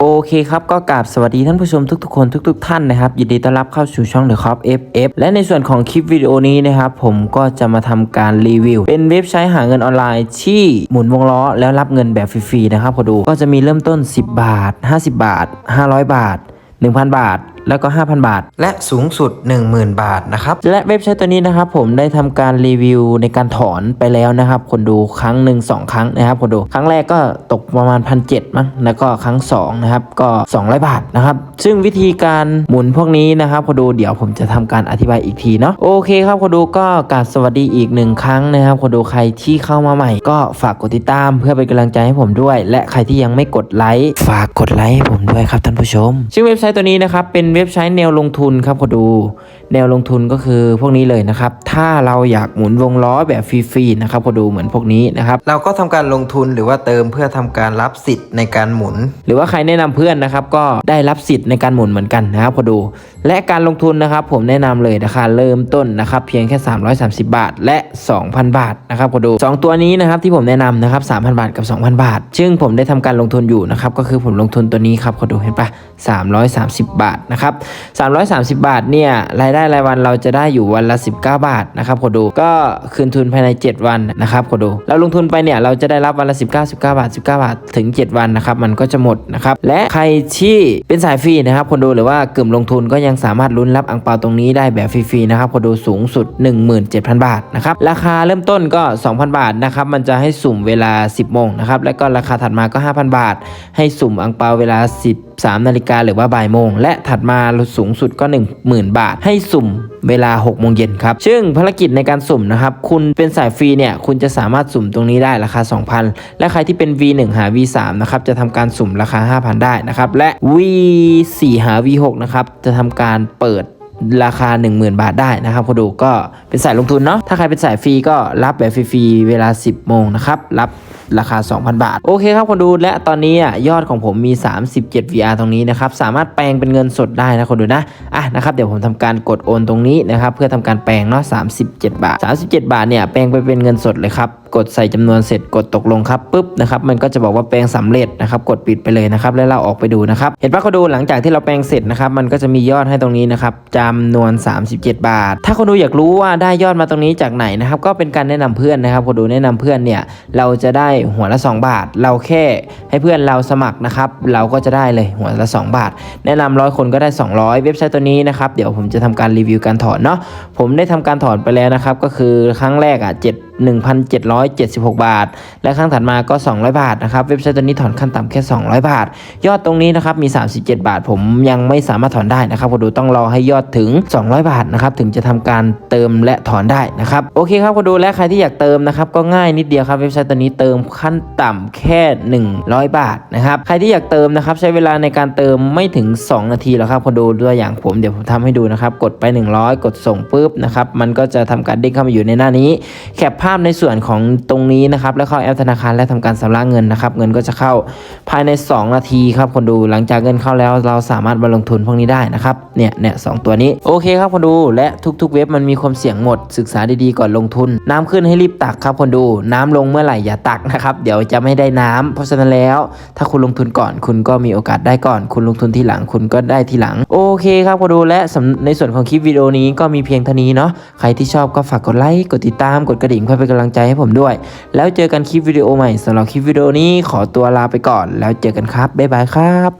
โอเคครับก็กราบสวัสดีท่านผู้ชมทุกๆคนทุก ๆ ท่านนะครับยินดีต้อนรับเข้าสู่ช่อง The Cop FF และในส่วนของคลิปวิดีโอนี้นะครับผมก็จะมาทำการรีวิว เป็นเว็บใช้หาเงินออนไลน์ที่หมุนวงล้อแล้วรับเงินแบบฟรีๆนะครับพอดูก็จะมีเริ่มต้น 10 บาท 50 บาท 500 บาท 1,000 บาท แล้วก็ 5,000 บาท และสูงสุด 10,000 บาทนะครับ และเว็บไซต์ตัวนี้นะครับผมได้ทำการรีวิวในการถอนไปแล้วนะครับ คนดูครั้งหนึ่งสองครั้งนะครับคนดูครั้งแรกก็ตกประมาณพันเมั้งแล้วก็ครั้งสองนะครับก็ 200 บาทนะครับซึ่งวิธีการหมุนพวกนี้นะครับคนดูเดี๋ยวผมจะทำการอธิบายอีกทีเนาะโอเคครับคนดูก็กราบสวัสดีอีกหนึ่งครั้งนะครับคนดูใครที่เข้ามาใหม่ ก็ฝากกดติดตามเพื่อเป็นกำลังใจให้ผมด้วย และใครที่ยังไม่กดไลค์ฝากกดไลค์ให้ผมด้วยครับท่านผู้ชม ซึ่งเว็บไซต์ตัวนี้นะครับเป็นเว็บไซต์แนวลงทุนครับคนดู แนวลงทุนก็คือพวกนี้เลยนะครับ ถ้าเราอยากหมุนวงล้อแบบฟรีๆนะครับพอดูเหมือนพวกนี้นะครับเราก็ทำการลงทุนหรือว่าเติมเพื่อทำการรับสิทธิ์ในการหมุน หรือว่าใครแนะนำเพื่อนนะครับก็ได้รับสิทธิ์ในการหมุนเหมือนกันนะครับพอดู และการลงทุนนะครับผมแนะนำเลยราคาเริ่มต้นนะครับเพียงแค่ 330 บาท และ 2,000 บาทนะครับพอดู 2 ตัวนี้นะครับที่ผมแนะนำนะครับ3,000 บาทกับ 2,000 บาท ซึ่งผมได้ทำการลงทุนอยู่นะครับก็คือผมลงทุนตัวนี้ครับพอดูเห็นปะ330 บาทนะครับ330 บาทเนี่ยรายได้รายวันเราจะได้อยู่วันละ 19 บาทนะครับคนดูก็คืนทุนภายใน 7 วันนะครับคนดูเราลงทุนไปเนี่ยเราจะได้รับวันละ 19 19 บาท 19 บาทถึง 7 วันนะครับมันก็จะหมดนะครับและใครที่เป็นสายฟรีนะครับคนดูหรือว่ากึ่มลงทุนก็ยังสามารถลุ้นรับอังเปาตรงนี้ได้แบบฟรีๆนะครับคนดูสูงสุด 17,000 บาทนะครับราคาเริ่มต้นก็ 2,000 บาทนะครับมันจะให้สุ่มเวลา 10โมงนะครับแล้วก็ราคาถัดมาก็ 5,000 บาท ให้สุ่มอังเปาเวลา 13นาฬิกาหรือว่าบ่ายโมง และถัดมาสูงสุดก็ 10,000 บาท ให้สุ่มเวลา 6 โมงเย็นครับ ซึ่งภารกิจในการสุ่มนะครับ คุณเป็นสายฟรีเนี่ย คุณจะสามารถสุ่มตรงนี้ได้ราคา 2,000 และใครที่เป็น V1 หา V3 นะครับ จะทำการสุ่มราคา 5,000 ได้นะครับ และ V4 หา V6 นะครับ จะทำการเปิด ราคา 10,000 บาทได้นะครับพอดูก็เป็นสายลงทุนเนาะถ้าใครเป็นสายฟรีก็รับแบบฟรีๆเวลา 10 โมงนะครับรับราคา 2,000 บาท โอเคครับคนดูและตอนนี้อะยอดของผมมี 37 VR ตรงนี้นะครับ สามารถแปลงเป็นเงินสดได้นะคนดูนะ อะนะครับ เดี๋ยวผมทำการกดโอนตรงนี้นะครับ เพื่อทำการแปลงเนาะ37 บาท 37 บาทเนี่ยแปลงไปเป็นเงินสดเลยครับกดใส่จำนวนเสร็จกดตกลงครับปุ๊บนะครับมันก็จะบอกว่าแปลงสำเร็จนะครับกดปิดไปเลยนะครับแล้วเราออกไปดูนะครับเห็นปะเขาดูหลังจากที่เราแปลงเสร็จนะครับมันก็จะมียอดให้ตรงนี้นะครับจำนวน 37 บาท ถ้าคนดูอยากรู้ว่าได้ยอดมาตรงนี้จากไหนนะครับก็เป็นการแนะนำเพื่อนนะครับคนดูแนะนำเพื่อนเนี่ยเราจะได้หัวละ 2 บาท เราแค่ให้เพื่อนเราสมัครนะครับเราก็จะได้เลยหัวละ 2 บาท แนะนำร้อยคนก็ได้ 200 เว็บไซต์ตัวนี้นะครับเดี๋ยวผมจะทำการรีวิวการถอนเนาะผมได้ทำการถอนไปแล้วนะครับก็คือครั้งแรกอะ7 1,776 บาท และครั้งถัดมาก็ 200 บาทนะครับ เว็บไซต์ตัวนี้ถอนขั้นต่ำแค่ 200 บาท ยอดตรงนี้นะครับมี 37 บาท ผมยังไม่สามารถถอนได้นะครับคนดูต้องรอให้ยอดถึง 200 บาทนะครับถึงจะทำการเติมและถอนได้นะครับโอเคครับคนดูและใครที่อยากเติมนะครับก็ง่ายนิดเดียวครับเว็บไซต์ตัวนี้เติมขั้นต่ำแค่ 100 บาทนะครับใครที่อยากเติมนะครับใช้เวลาในการเติมไม่ถึง 2 นาทีหรอกครับคนดูตัวอย่างผมเดี๋ยวผมทำให้ดูนะครับกดไป 100 กดส่งปุ๊บนะครับมันก็จะทำการเด้งเข้ามาอยู่ในหน้านี้แคปภาพในส่วนของตรงนี้นะครับ แล้วเข้าแอปธนาคารและทำการชำระเงินนะครับ เงินก็จะเข้าภายใน 2 นาทีครับคนดูหลังจากเงินเข้าแล้วเราสามารถมาลงทุนพวกนี้ได้นะครับเนี่ยเนี่ยสตัวนี้โอเคครับคนดูและทุกๆ เว็บมันมีความเสี่ยงหมด ศึกษาดีๆก่อนลงทุน น้ำขึ้นให้รีบตักครับคนดู น้ำลงเมื่อไหร่อย่าตักนะครับเดี๋ยวจะไม่ได้น้ำเพราะฉะนั้นแล้วถ้าคุณลงทุนก่อน คุณก็มีโอกาสได้ก่อน คุณลงทุนทีหลังคุณก็ได้ทีหลัง โอเคครับคนดูและในส่วนของคลิปวิดีโอนี้ก็มีเพียงเท่านี้เนาะใครที่ชอบก็ฝากกดไลค์กดติดตามกดกระดิ่งเพื่อเป็นกำลังใจให้ผมด้วย แล้วเจอกันคลิปวิดีโอใหม่สำหรับคลิปวิดีโอนี้ขอตัวลาไปก่อน แล้วเจอกันครับบ๊ายบายครับ